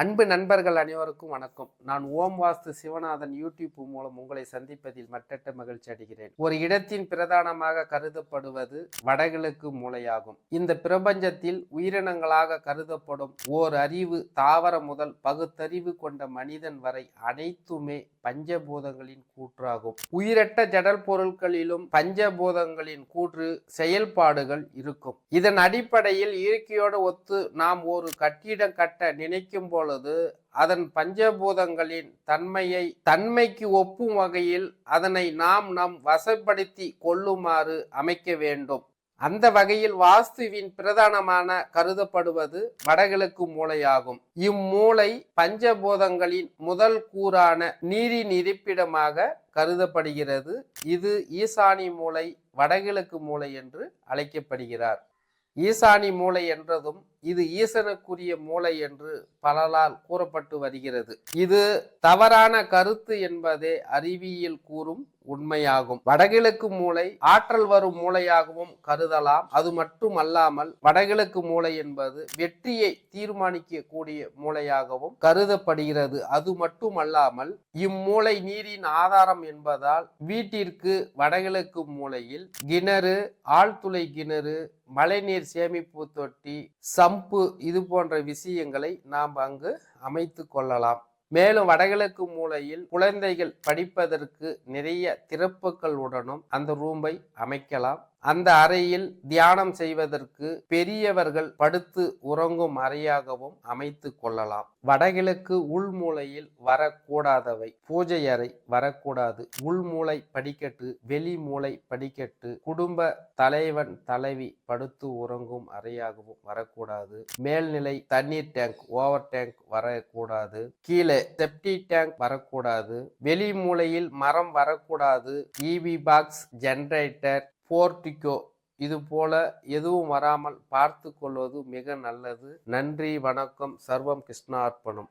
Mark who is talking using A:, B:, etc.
A: அன்பு நண்பர்கள் அனைவருக்கும் வணக்கம். நான் ஓம் வாஸ்து சிவநாதன் யூடியூப் மூலம் உங்களை சந்திப்பதில் மட்டற்ற மகிழ்ச்சி அடைகிறேன். ஒரு இடத்தின் பிரதானமாக கருதப்படுவது வடகிழக்கு மூலையாகும். இந்த பிரபஞ்சத்தில் உயிரினங்களாக கருதப்படும் ஓர் அறிவு தாவரம் முதல் பகுத்தறிவு கொண்ட மனிதன் வரை அனைத்துமே பஞ்சபூதங்களின் கூற்றாகும். உயிரட்ட ஜடல் பொருட்களிலும் பஞ்சபூதங்களின் கூற்று செயல்பாடுகள் இருக்கும். இதன் அடிப்படையில் இயற்கையோடு ஒத்து நாம் ஒரு கட்டிடம் கட்ட நினைக்கும் போது பொழுது அதன் பஞ்சபூதங்களின் தன்மையை தன்மைக்கு ஒப்பும் வகையில் அதனை நாம் நம் வசப்படுத்தி கொள்ளுமாறு அமைக்க வேண்டும். அந்த வகையில் வாஸ்துவின் பிரதானமான கருதப்படுவது வடகிழக்கு மூலையாகும். இம்மூலை பஞ்சபூதங்களின் முதல் கூறான நீரின் இருப்பிடமாக கருதப்படுகிறது. இது ஈசானி மூலை வடகிழக்கு மூலை என்று அழைக்கப்படுகிறார். ஈசானி மூலை என்றதும் இது ஈசனுக்குரிய மூலை என்று பலரால் கூறப்பட்டு வருகிறது. இது தவறான கருத்து என்பதே அறிவியல் கூறும் உண்மையாகும். வடகிழக்கு மூளை ஆற்றல் வரும் மூளையாகவும் கருதலாம். அது மட்டுமல்லாமல் வடகிழக்கு மூளை என்பது வெற்றியை தீர்மானிக்க கூடிய மூளையாகவும் கருதப்படுகிறது. அது மட்டுமல்லாமல் இம்மூளை நீரின் ஆதாரம் என்பதால் வீட்டிற்கு வடகிழக்கு மூலையில் கிணறு ஆழ்துளை கிணறு மழைநீர் சேமிப்பு தொட்டி சம்பு இது போன்ற விஷயங்களை நாம் அங்கு அமைத்து கொள்ளலாம். மேலும் வடகிழக்கு மூலையில் குழந்தைகள் படிப்பதற்கு நிறைய திறப்புகளுடனும் அந்த ரூமை அமைக்கலாம். அந்த அறையில் தியானம் செய்வதற்கு பெரியவர்கள் படுத்து உறங்கும் அறையாகவும் அமைத்து கொள்ளலாம். வடகிழக்கு உள்மூலையில் வரக்கூடாதவை. பூஜை அறை வரக்கூடாது. உள்மூளை படிக்கட்டு வெளி மூளை படிக்கட்டு குடும்ப தலைவன் தலைவி படுத்து உறங்கும் அறையாகவும் வரக்கூடாது. மேல்நிலை தண்ணீர் டேங்க் ஓவர் டேங்க் வரக்கூடாது. கீழே செப்டி டேங்க் வரக்கூடாது. வெளி மூலையில் மரம் வரக்கூடாது. இவி பாக்ஸ் ஜெனரேட்டர் போர்டிகோ இது போல எதுவும் வராமல் பார்த்து கொள்வது மிக நல்லது. நன்றி வணக்கம் சர்வம் கிருஷ்ணார்ப்பணம்.